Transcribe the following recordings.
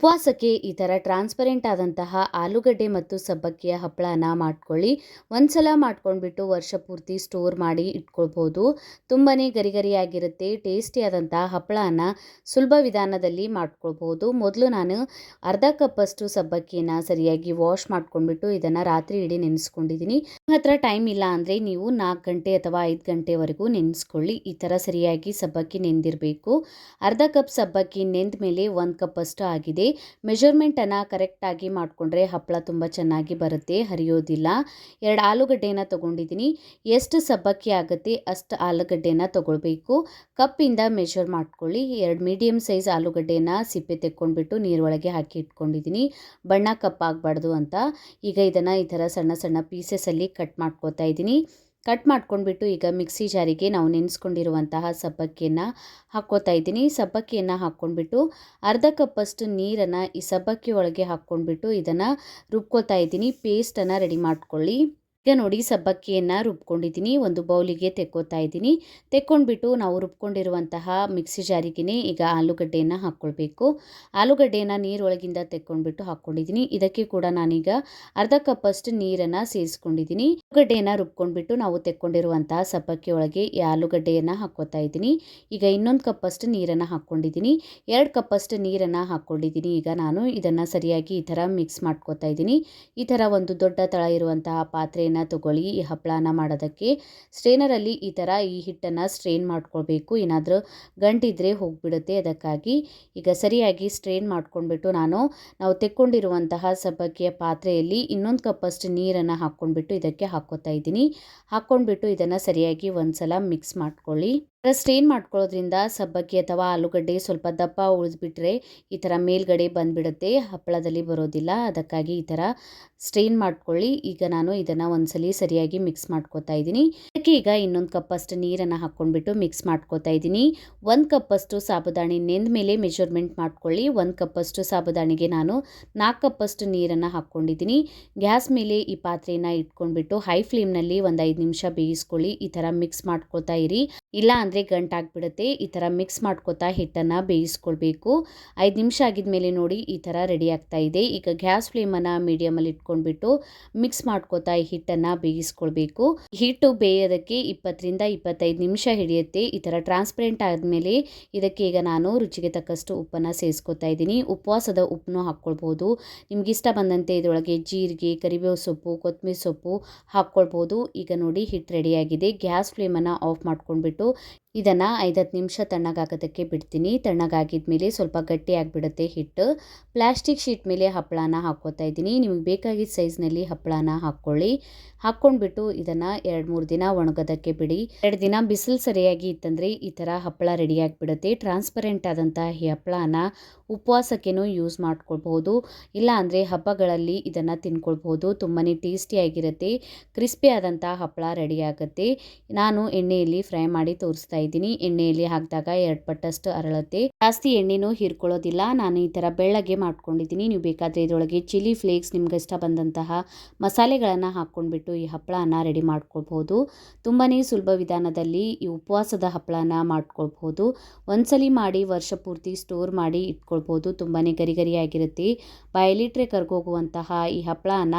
ಉಪವಾಸಕ್ಕೆ ಈ ಥರ ಟ್ರಾನ್ಸ್ಪರೆಂಟ್ ಆದಂತಹ ಆಲೂಗಡ್ಡೆ ಮತ್ತು ಸಬ್ಬಕ್ಕಿಯ ಹಪ್ಪಳನ ಮಾಡ್ಕೊಳ್ಳಿ. ಒಂದ್ಸಲ ಮಾಡ್ಕೊಂಡ್ಬಿಟ್ಟು ವರ್ಷ ಪೂರ್ತಿ ಸ್ಟೋರ್ ಮಾಡಿ ಇಟ್ಕೊಳ್ಬೋದು. ತುಂಬಾ ಗರಿಗರಿಯಾಗಿರುತ್ತೆ ಟೇಸ್ಟಿಯಾದಂಥ ಹಪ್ಪಳನ ಸುಲಭ ವಿಧಾನದಲ್ಲಿ ಮಾಡ್ಕೊಳ್ಬೋದು. ಮೊದಲು ನಾನು ಅರ್ಧ ಕಪ್ಪಷ್ಟು ಸಬ್ಬಕ್ಕಿನ ಸರಿಯಾಗಿ ವಾಶ್ ಮಾಡ್ಕೊಂಡ್ಬಿಟ್ಟು ಇದನ್ನು ರಾತ್ರಿ ಇಡೀ ನೆನೆಸ್ಕೊಂಡಿದ್ದೀನಿ. ನಿಮ್ಮ ಹತ್ರ ಟೈಮ್ ಇಲ್ಲ ಅಂದರೆ ನೀವು ನಾಲ್ಕು ಗಂಟೆ ಅಥವಾ ಐದು ಗಂಟೆವರೆಗೂ ನೆನೆಸ್ಕೊಳ್ಳಿ. ಈ ಥರ ಸರಿಯಾಗಿ ಸಬ್ಬಕ್ಕಿ ನೆಂದಿರಬೇಕು. ಅರ್ಧ ಕಪ್ ಸಬ್ಬಕ್ಕಿ ನೆಂದ ಮೇಲೆ ಒಂದು ಕಪ್ಪಷ್ಟು ಆಗಿದೆ. ಮೆಜರ್ಮೆಂಟನ್ನು ಕರೆಕ್ಟಾಗಿ ಮಾಡಿಕೊಂಡ್ರೆ ಹಪ್ಪಳ ತುಂಬ ಚೆನ್ನಾಗಿ ಬರುತ್ತೆ, ಹರಿಯೋದಿಲ್ಲ. ಎರಡು ಆಲೂಗಡ್ಡೆನ ತೊಗೊಂಡಿದ್ದೀನಿ ಎಷ್ಟು ಸಬ್ಬಕ್ಕಿ ಆಗುತ್ತೆ ಅಷ್ಟು ಆಲೂಗಡ್ಡೆನ ತೊಗೊಳ್ಬೇಕು. ಕಪ್ಪಿಂದ ಮೆಷರ್ ಮಾಡ್ಕೊಳ್ಳಿ. ಎರಡು ಮೀಡಿಯಮ್ ಸೈಜ್ ಆಲೂಗಡ್ಡೆನ ಸಿಪ್ಪೆ ತೆಕ್ಕೊಂಡ್ಬಿಟ್ಟು ನೀರೊಳಗೆ ಹಾಕಿ ಇಟ್ಕೊಂಡಿದ್ದೀನಿ ಬಣ್ಣ ಕಪ್ಪಾಗಬಾರ್ದು ಅಂತ. ಈಗ ಇದನ್ನು ಈ ಥರ ಸಣ್ಣ ಸಣ್ಣ ಪೀಸಸಲ್ಲಿ ಕಟ್ ಮಾಡ್ಕೋತಾ ಇದ್ದೀನಿ ಕಟ್ ಮಾಡ್ಕೊಂಡ್ಬಿಟ್ಟು ಈಗ ಮಿಕ್ಸಿ ಜಾರಿಗೆ ನಾವು ನೆನೆಸ್ಕೊಂಡಿರುವಂತಹ ಸಬ್ಬಕ್ಕಿಯನ್ನು ಹಾಕ್ಕೋತಾ ಇದ್ದೀನಿ. ಸಬ್ಬಕ್ಕಿಯನ್ನು ಹಾಕ್ಕೊಂಡ್ಬಿಟ್ಟು ಅರ್ಧ ಕಪ್ಪಷ್ಟು ನೀರನ್ನು ಈ ಸಬ್ಬಕ್ಕಿ ಒಳಗೆ ಹಾಕ್ಕೊಂಡ್ಬಿಟ್ಟು ಇದನ್ನು ರುಬ್ಕೋತಾ ಇದ್ದೀನಿ. ಪೇಸ್ಟನ್ನು ರೆಡಿ ಮಾಡ್ಕೊಳ್ಳಿ. ಈಗ ನೋಡಿ ಸಬ್ಬಕ್ಕಿಯನ್ನು ರುಬ್ಕೊಂಡಿದ್ದೀನಿ. ಒಂದು ಬೌಲಿಗೆ ತೆಕ್ಕೋತಾ ಇದ್ದೀನಿ. ತೆಕ್ಕೊಂಡ್ಬಿಟ್ಟು ನಾವು ರುಬ್ಕೊಂಡಿರುವಂತಹ ಮಿಕ್ಸಿ ಜಾರಿಗೆನೇ ಈಗ ಆಲೂಗಡ್ಡೆಯನ್ನು ಹಾಕ್ಕೊಳ್ಬೇಕು. ಆಲೂಗಡ್ಡೆಯನ್ನು ನೀರೊಳಗಿಂದ ತೆಕ್ಕೊಂಡ್ಬಿಟ್ಟು ಹಾಕ್ಕೊಂಡಿದ್ದೀನಿ. ಇದಕ್ಕೆ ಕೂಡ ನಾನೀಗ ಅರ್ಧ ಕಪ್ಪಷ್ಟು ನೀರನ್ನು ಸೇರಿಸ್ಕೊಂಡಿದ್ದೀನಿ. ಆಲೂಗಡ್ಡೆಯನ್ನು ರುಬ್ಕೊಂಡ್ಬಿಟ್ಟು ನಾವು ತೆಕ್ಕೊಂಡಿರುವಂತಹ ಸಬ್ಬಕ್ಕಿ ಒಳಗೆ ಈ ಆಲೂಗಡ್ಡೆಯನ್ನು ಹಾಕ್ಕೋತಾ ಇದ್ದೀನಿ. ಈಗ ಇನ್ನೊಂದು ಕಪ್ಪಷ್ಟು ನೀರನ್ನು ಹಾಕ್ಕೊಂಡಿದ್ದೀನಿ. ಎರಡು ಕಪ್ಪಷ್ಟು ನೀರನ್ನು ಹಾಕ್ಕೊಂಡಿದ್ದೀನಿ. ಈಗ ನಾನು ಇದನ್ನು ಸರಿಯಾಗಿ ಈ ಥರ ಮಿಕ್ಸ್ ಮಾಡ್ಕೋತಾ ಇದ್ದೀನಿ. ಈ ಥರ ಒಂದು ದೊಡ್ಡ ತಳ ಇರುವಂತಹ ಪಾತ್ರೆ ತಗೊಳ್ಳಿ, ಈ ಹಪ್ಪಳನ ಮಾಡೋದಕ್ಕೆ. ಸ್ಟ್ರೇನರಲ್ಲಿ ಈ ಥರ ಈ ಹಿಟ್ಟನ್ನು ಸ್ಟ್ರೇನ್ ಮಾಡ್ಕೊಳ್ಬೇಕು. ಏನಾದರೂ ಗಂಟಿದ್ರೆ ಹೋಗಿಬಿಡುತ್ತೆ ಅದಕ್ಕಾಗಿ. ಈಗ ಸರಿಯಾಗಿ ಸ್ಟ್ರೇನ್ ಮಾಡ್ಕೊಂಡ್ಬಿಟ್ಟು ನಾನು, ನಾವು ತೆಕ್ಕೊಂಡಿರುವಂತಹ ಸಬ್ಬಕ್ಕಿಯ ಪಾತ್ರೆಯಲ್ಲಿ ಇನ್ನೊಂದು ಕಪ್ಪಷ್ಟು ನೀರನ್ನು ಹಾಕ್ಕೊಂಡ್ಬಿಟ್ಟು ಇದಕ್ಕೆ ಹಾಕ್ಕೋತಾ ಇದ್ದೀನಿ. ಹಾಕ್ಕೊಂಡ್ಬಿಟ್ಟು ಇದನ್ನು ಸರಿಯಾಗಿ ಒಂದು ಸಲ ಮಿಕ್ಸ್ ಮಾಡ್ಕೊಳ್ಳಿ. ಸ್ಟ್ರೇನ್ ಮಾಡ್ಕೊಳ್ಳೋದ್ರಿಂದ? ಸಬ್ಬಕ್ಕಿ ಅಥವಾ ಆಲೂಗಡ್ಡೆ ಸ್ವಲ್ಪ ದಪ್ಪ ಉಳಿದ್ಬಿಟ್ರೆ ಈ ಥರ ಮೇಲ್ಗಡೆ ಬಂದುಬಿಡುತ್ತೆ, ಹಪ್ಪಳದಲ್ಲಿ ಬರೋದಿಲ್ಲ. ಅದಕ್ಕಾಗಿ ಈ ಥರ ಸ್ಟ್ರೇನ್ ಮಾಡ್ಕೊಳ್ಳಿ. ಈಗ ನಾನು ಇದನ್ನು ಒಂದ್ಸಲಿ ಸರಿಯಾಗಿ ಮಿಕ್ಸ್ ಮಾಡ್ಕೋತಾ ಇದ್ದೀನಿ. ಅದಕ್ಕೆ ಈಗ ಇನ್ನೊಂದು ಕಪ್ಪಷ್ಟು ನೀರನ್ನು ಹಾಕ್ಕೊಂಡ್ಬಿಟ್ಟು ಮಿಕ್ಸ್ ಮಾಡ್ಕೋತಾ ಇದ್ದೀನಿ. ಒಂದು ಕಪ್ಪಷ್ಟು ಸಾಬುದಾಣಿ ನೆಂದ ಮೇಲೆ ಮೆಜರ್ಮೆಂಟ್ ಮಾಡ್ಕೊಳ್ಳಿ. ಒಂದು ಕಪ್ಪಷ್ಟು ಸಾಬುದಾಣಿಗೆ ನಾನು ನಾಲ್ಕು ಕಪ್ಪಷ್ಟು ನೀರನ್ನು ಹಾಕ್ಕೊಂಡಿದ್ದೀನಿ. ಗ್ಯಾಸ್ ಮೇಲೆ ಈ ಪಾತ್ರೆಯನ್ನು ಇಟ್ಕೊಂಡ್ಬಿಟ್ಟು ಹೈ ಫ್ಲೇಮ್ನಲ್ಲಿ ಒಂದು ಐದು ನಿಮಿಷ ಬೇಯಿಸ್ಕೊಳ್ಳಿ. ಈ ಥರ ಮಿಕ್ಸ್ ಮಾಡ್ಕೋತಾ ಇರಿ. ಇಲ್ಲ ಅಂದರೆ ಗಂಟಾಗ್ಬಿಡುತ್ತೆ. ಈ ಥರ ಮಿಕ್ಸ್ ಮಾಡ್ಕೋತಾ ಹಿಟ್ಟನ್ನು ಬೇಯಿಸ್ಕೊಳ್ಬೇಕು. ಐದು ನಿಮಿಷ ಆಗಿದ ಮೇಲೆ ನೋಡಿ ಈ ಥರ ರೆಡಿ ಆಗ್ತಾ ಇದೆ. ಈಗ ಗ್ಯಾಸ್ ಫ್ಲೇಮನ್ನು ಮೀಡಿಯಮಲ್ಲಿ ಇಟ್ಕೊಂಡ್ಬಿಟ್ಟು ಮಿಕ್ಸ್ ಮಾಡ್ಕೋತಾ ಈ ಹಿಟ್ಟನ್ನು ಬೇಯಿಸ್ಕೊಳ್ಬೇಕು. ಹಿಟ್ಟು ಬೇಯೋದಕ್ಕೆ ಇಪ್ಪತ್ತರಿಂದ ಇಪ್ಪತ್ತೈದು ನಿಮಿಷ ಹಿಡಿಯುತ್ತೆ. ಈ ಥರ ಟ್ರಾನ್ಸ್ಪರೆಂಟ್ ಆದಮೇಲೆ ಇದಕ್ಕೆ ಈಗ ನಾನು ರುಚಿಗೆ ತಕ್ಕಷ್ಟು ಉಪ್ಪನ್ನು ಸೇರಿಸ್ಕೊತಾ ಇದ್ದೀನಿ. ಉಪವಾಸದ ಉಪ್ಪನ್ನು ಹಾಕ್ಕೊಳ್ಬೋದು. ನಿಮಗಿಷ್ಟ ಬಂದಂತೆ ಇದರೊಳಗೆ ಜೀರಿಗೆ, ಕರಿಬೇವು ಸೊಪ್ಪು, ಕೊತ್ತಂಬರಿ ಸೊಪ್ಪು ಹಾಕ್ಕೊಳ್ಬೋದು. ಈಗ ನೋಡಿ ಹಿಟ್ಟು ರೆಡಿಯಾಗಿದೆ ಗ್ಯಾಸ್ ಫ್ಲೇಮನ್ನು ಆಫ್ ಮಾಡ್ಕೊಂಡ್ಬಿಟ್ಟು ಇದನ್ನು ಐದತ್ತು ನಿಮಿಷ ತಣ್ಣಗಾಗೋದಕ್ಕೆ ಬಿಡ್ತೀನಿ. ತಣ್ಣಗಾಗಿದ ಮೇಲೆ ಸ್ವಲ್ಪ ಗಟ್ಟಿಯಾಗಿಬಿಡುತ್ತೆ ಹಿಟ್ಟು. ಪ್ಲಾಸ್ಟಿಕ್ ಶೀಟ್ ಮೇಲೆ ಹಪ್ಪಳನ ಹಾಕ್ಕೋತಾ ಇದ್ದೀನಿ. ನಿಮಗೆ ಬೇಕಾಗಿದ್ದ ಸೈಜ್ನಲ್ಲಿ ಹಪ್ಪಳನ ಹಾಕ್ಕೊಳ್ಳಿ. ಹಾಕ್ಕೊಂಡ್ಬಿಟ್ಟು ಇದನ್ನು ಎರಡು ಮೂರು ದಿನ ಒಣಗೋದಕ್ಕೆ ಬಿಡಿ. ಎರಡು ದಿನ ಬಿಸಿಲು ಸರಿಯಾಗಿ ಇತ್ತಂದರೆ ಈ ಥರ ಹಪ್ಪಳ ರೆಡಿಯಾಗಿಬಿಡುತ್ತೆ ಟ್ರಾನ್ಸ್ಪರೆಂಟ್ ಆದಂಥ ಈ ಹಪ್ಪಳನ ಉಪವಾಸಕ್ಕೇನೂ ಯೂಸ್ ಮಾಡ್ಕೊಳ್ಬೋದು ಇಲ್ಲ ಅಂದರೆ ಹಬ್ಬಗಳಲ್ಲಿ ಇದನ್ನು ತಿನ್ಕೊಳ್ಬೋದು ತುಂಬಾ ಟೇಸ್ಟಿಯಾಗಿರುತ್ತೆ ಕ್ರಿಸ್ಪಿ ಆದಂಥ ಹಪ್ಪಳ ರೆಡಿಯಾಗುತ್ತೆ ನಾನು ಎಣ್ಣೆಯಲ್ಲಿ ಫ್ರೈ ಮಾಡಿ ತೋರಿಸ್ತಾ ಇದ್ದೀನಿ. ಎಣ್ಣೆಯಲ್ಲಿ ಹಾಕಿದಾಗ ಎರಡು ಪಟ್ಟಷ್ಟು ಅರಳುತ್ತೆ. ಜಾಸ್ತಿ ಎಣ್ಣೆನೂ ಹೀರ್ಕೊಳ್ಳೋದಿಲ್ಲ. ನಾನು ಈ ಥರ ಬೆಳ್ಳಗೆ ಮಾಡ್ಕೊಂಡಿದ್ದೀನಿ. ನೀವು ಬೇಕಾದರೆ ಇದರೊಳಗೆ ಚಿಲ್ಲಿ ಫ್ಲೇಕ್ಸ್ ನಿಮ್ಗೆ ಇಷ್ಟ ಬಂದಂತಹ ಮಸಾಲೆಗಳನ್ನು ಹಾಕ್ಕೊಂಡ್ಬಿಟ್ಟು ಈ ಹಪ್ಪಳನ ರೆಡಿ ಮಾಡ್ಕೊಳ್ಬೋದು. ತುಂಬಾ ಸುಲಭ ವಿಧಾನದಲ್ಲಿ ಈ ಉಪವಾಸದ ಹಪ್ಪಳನ ಮಾಡ್ಕೊಳ್ಬೋದು. ಒಂದ್ಸಲಿ ಮಾಡಿ ವರ್ಷ ಪೂರ್ತಿ ಸ್ಟೋರ್ ಮಾಡಿ ಇಟ್ಕೊಳ್ಬೋದು. ತುಂಬಾ ಗರಿಗರಿಯಾಗಿರುತ್ತೆ ಬಯಲಿಟ್ರೆ ಕರ್ಗೋಗುವಂತಹ ಈ ಹಪ್ಪಳನ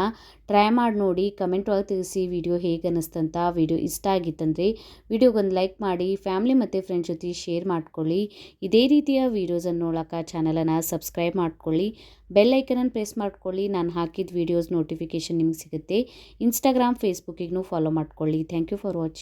ಟ್ರೈ ಮಾಡಿ ನೋಡಿ ಕಮೆಂಟ್ ಒಳಗೆ ತಿಳಿಸಿ ವಿಡಿಯೋ ಹೇಗೆ ಅನ್ನಿಸ್ತಂತ ವಿಡಿಯೋ ಇಷ್ಟ ಆಗಿತ್ತಂದರೆ ವಿಡಿಯೋಗೊಂದು ಲೈಕ್ ಮಾಡಿ ಫ್ಯಾಮ್ಲಿ ಮತ್ತು ಫ್ರೆಂಡ್ಸ್ ಜೊತೆ ಶೇರ್ ಮಾಡ್ಕೊಳ್ಳಿ. ಇದೇ ರೀತಿಯ ವೀಡಿಯೋಸನ್ನು ನೋಡೋಕೆ ಚಾನಲನ್ನು ಸಬ್ಸ್ಕ್ರೈಬ್ ಮಾಡ್ಕೊಳ್ಳಿ. ಬೆಲ್ ಐಕನನ್ನು ಪ್ರೆಸ್ ಮಾಡ್ಕೊಳ್ಳಿ. ನಾನು ಹಾಕಿದ ವೀಡಿಯೋಸ್ ನೋಟಿಫಿಕೇಷನ್ ನಿಮ್ಗೆ ಸಿಗುತ್ತೆ. ಇನ್ಸ್ಟಾಗ್ರಾಮ್ ಫೇಸ್ಬುಕ್ಕಿಗೂ ಫಾಲೋ ಮಾಡ್ಕೊಳ್ಳಿ. Thank you for watching